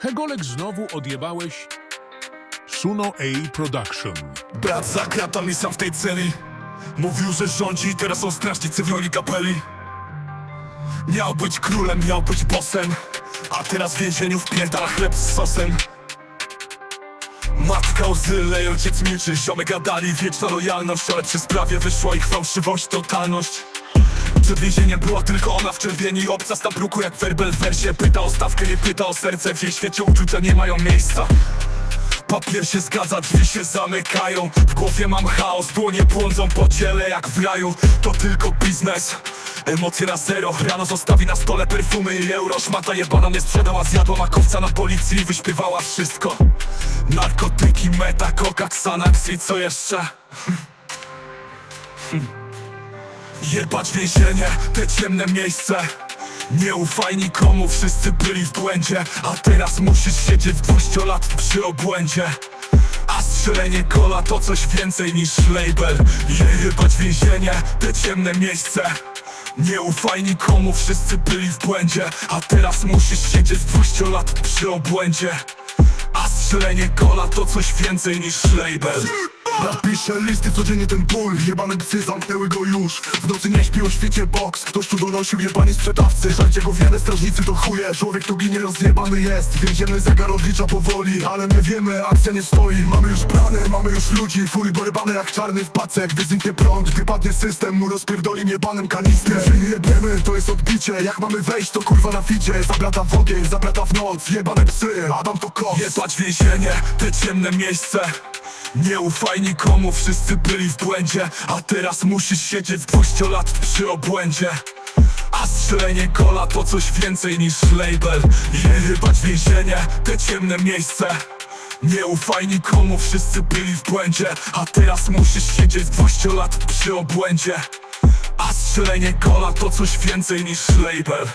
Hegolek znowu odjebałeś Suno A Production. Brat za kratami sam w tej celi. Mówił, że rządzi, teraz są strażnicy w roli kapeli. Miał być królem, miał być bossem A teraz w więzieniu wpierdala chleb z sosem. Matka łzy leje, ojciec milczy Ziomy gadali, wieczna lojalność Ale przy sprawie wyszła ich fałszywość, totalność przed więzieniem była tylko ona w czerwieni. Obca na bruku jak werbel w wersie. Pyta o stawkę, nie pyta o serce. W jej świecie uczucia nie mają miejsca. Papier się zgadza, drzwi się zamykają. W głowie mam chaos, dłonie błądzą po ciele jak w raju. To tylko biznes Emocje na zero, rano zostawi na stole perfumy i euro. Szmata jebana mnie sprzedała, zjadła makowca na policji. I wyśpiewała wszystko. Narkotyki, meta, coca, xanax i co jeszcze? Jebać więzienie, te ciemne miejsce. Nie ufaj nikomu, wszyscy byli w błędzie. A teraz musisz siedzieć 200 lat przy obłędzie. A strzelenie kola to coś więcej niż label. Je jebać więzienie, te ciemne miejsce. Nie ufaj nikomu, wszyscy byli w błędzie. A teraz musisz siedzieć 200 lat przy obłędzie. A strzelenie kola to coś więcej niż label Napiszę listy codziennie ten ból. Jebane psy zamknęły go już. W nocy nie śpi o świecie box Ktoś tu donosił jebani sprzedawcy. Żarcie go wiele strażnicy to chuje. Człowiek tu ginie rozjebany jest. Więzienny zegar odlicza powoli. Ale my wiemy, akcja nie stoi. Mamy już plany, mamy już ludzi. Fury borybane jak czarny w pace Gdy zniknie prąd, gdy padnie system. Mu rozpierdoli jebanym kanistrem Jeżeli jebiemy, to jest odbicie. Jak mamy wejść, to kurwa na ficie. Zabrata w ogień, zabrata w noc. Jebane psy, Adam to kos Jebać więzienie, te ciemne miejsce Nie ufaj nikomu, wszyscy byli w błędzie A teraz musisz siedzieć 200 lat przy obłędzie. A strzelenie kola to coś więcej niż label. Jebać więzienie, te ciemne miejsce. Nie ufaj nikomu, wszyscy byli w błędzie A teraz musisz siedzieć 200 lat przy obłędzie. A strzelenie kola to coś więcej niż label